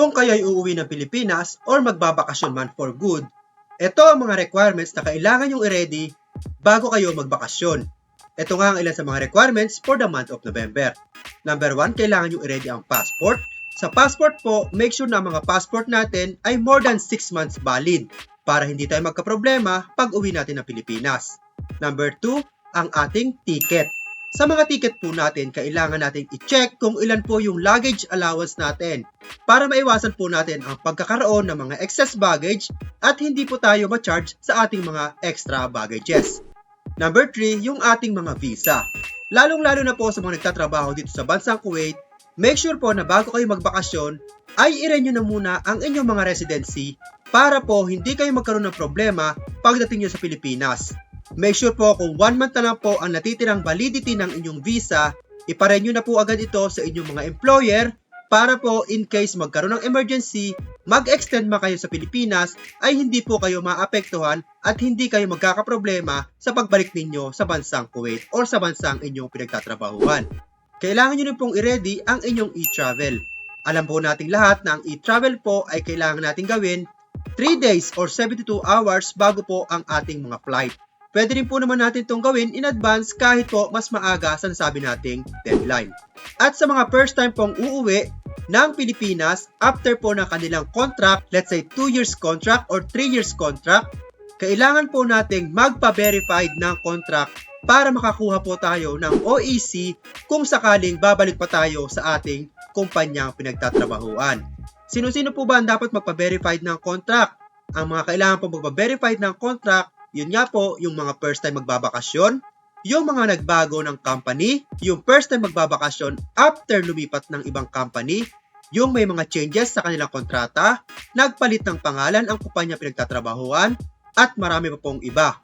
kung kayo ay uuwi ng Pilipinas or magbabakasyon man for good, ito ang mga requirements na kailangan yung i-ready bago kayo magbakasyon. Ito nga ang ilan sa mga requirements for the month of November. Number 1, kailangan yung i-ready ang passport. Sa passport po, make sure na ang mga passport natin ay more than 6 months valid para hindi tayo magkaproblema pag uwi natin ng Pilipinas. Number 2, ang ating ticket. Sa mga ticket po natin, kailangan natin i-check kung ilan po yung luggage allowance natin para maiwasan po natin ang pagkakaroon ng mga excess baggage at hindi po tayo ma-charge sa ating mga extra baggages. Number 3, yung ating mga visa. Lalong-lalo na po sa mga nagtatrabaho dito sa bansang Kuwait, make sure po na bago kayo magbakasyon, ay i-renew na muna ang inyong mga residency para po hindi kayo magkaroon ng problema pagdating nyo sa Pilipinas. Make sure po kung one month na lang po ang natitirang validity ng inyong visa, iparenew na po agad ito sa inyong mga employer para po in case magkaroon ng emergency, mag-extend ma kayo sa Pilipinas ay hindi po kayo maapektuhan at hindi kayo magkakaproblema sa pagbalik ninyo sa bansang Kuwait or sa bansang inyong pinagtatrabahuan. Kailangan nyo rin pong i-ready ang inyong e-travel. Alam po nating lahat na ang e-travel po ay kailangan nating gawin 3 days or 72 hours bago po ang ating mga flight. Pwede rin po naman natin itong gawin in advance kahit po mas maaga sa nasabi nating deadline. At sa mga first time pong uuwi ng Pilipinas after po ng kanilang contract, let's say 2 years contract or 3 years contract, kailangan po nating magpa-verified ng contract para makakuha po tayo ng OEC kung sakaling babalik pa tayo sa ating kumpanyang pinagtatrabahuan. Sino-sino po ba ang dapat magpa-verified ng contract? Ang mga kailangan po magpa-verified ng contract yun nga po, yung mga first time magbabakasyon, yung mga nagbago ng company, yung first time magbabakasyon after lumipat ng ibang company, yung may mga changes sa kanilang kontrata, nagpalit ng pangalan ang kumpanya pinagtatrabahuan, at marami pa pong iba.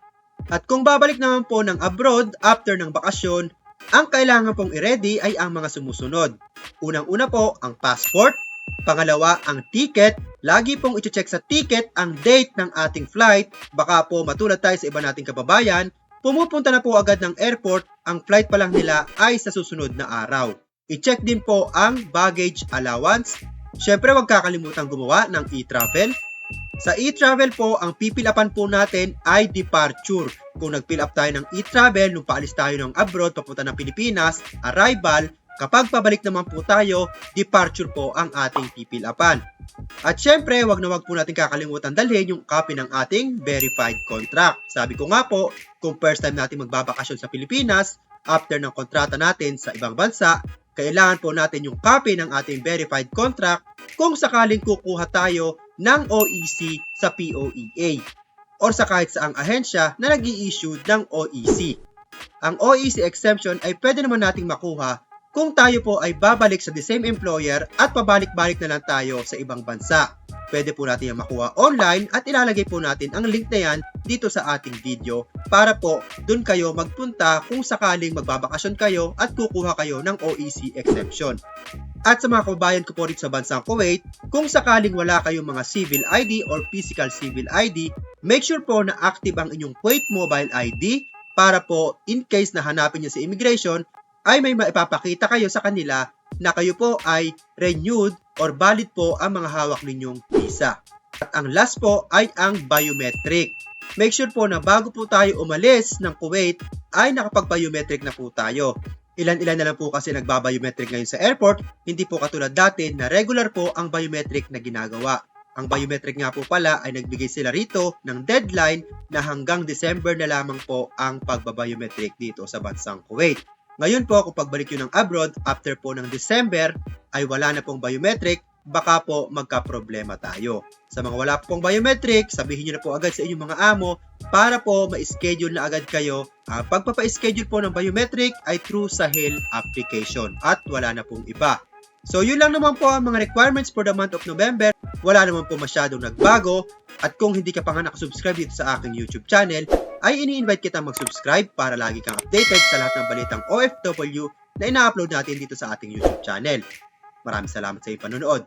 At kung babalik naman po ng abroad after ng bakasyon, ang kailangan pong i-ready ay ang mga sumusunod. Unang-una po ang passport, Pangalawa, ang ticket. Lagi pong i-check sa ticket ang date ng ating flight. Baka po matulad tayo sa iba nating kababayan, pumupunta na po agad ng airport, ang flight pa lang nila ay sa susunod na araw. I-check din po ang baggage allowance. Siyempre, huwag kakalimutan gumawa ng e-travel. Sa e-travel po, ang pipilapan po natin ay departure. Kung nag-fill up tayo ng e-travel, nung paalis tayo ng abroad, papunta ng Pilipinas, arrival, Kapag pabalik naman po tayo, departure po ang ating pipilapan. At syempre, wag na wag po natin kakalimutan dalhin yung copy ng ating verified contract. Sabi ko nga po, kung first time natin magbabakasyon sa Pilipinas, after ng kontrata natin sa ibang bansa, kailangan po natin yung copy ng ating verified contract kung sakaling kukuha tayo ng OEC sa POEA or sa kahit saang ahensya na nag issue ng OEC. Ang OEC exemption ay pwede naman nating makuha kung tayo po ay babalik sa the same employer at pabalik-balik na lang tayo sa ibang bansa. Pwede po natin yung makuha online at ilalagay po natin ang link na yan dito sa ating video para po dun kayo magpunta kung sakaling magbabakasyon kayo at kukuha kayo ng OEC exemption. At sa mga kababayan ko po rito sa bansang Kuwait, kung sakaling wala kayong mga civil ID or physical civil ID, make sure po na active ang inyong Kuwait Mobile ID para po in case na hanapin nyo sa immigration, ay may maipapakita kayo sa kanila na kayo po ay renewed or valid po ang mga hawak ninyong visa. At ang last po ay ang biometric. Make sure po na bago po tayo umalis ng Kuwait ay nakapag-biometric na po tayo. Ilan-ilan na lang po kasi nagbabiometric ngayon sa airport, hindi po katulad dati na regular po ang biometric na ginagawa. Ang biometric nga po pala ay nagbigay sila rito ng deadline na hanggang December na lamang po ang pagbabiometric dito sa bansang Kuwait. Ngayon po, kung pagbalik nyo ng abroad, after po ng December, ay wala na pong biometric, baka po magka-problema tayo. Sa mga wala pong biometric, sabihin nyo na po agad sa inyong mga amo para po ma-schedule na agad kayo. Ang pagpapa-schedule po ng biometric ay through Sahel application at wala na pong iba. So yun lang naman po ang mga requirements for the month of November. Wala naman po masyadong nagbago. At kung hindi ka pa nga nakasubscribe dito sa aking YouTube channel, ay ini-invite kita mag-subscribe para lagi kang updated sa lahat ng balitang OFW na ina-upload natin dito sa ating YouTube channel. Maraming salamat sa iyong panonood.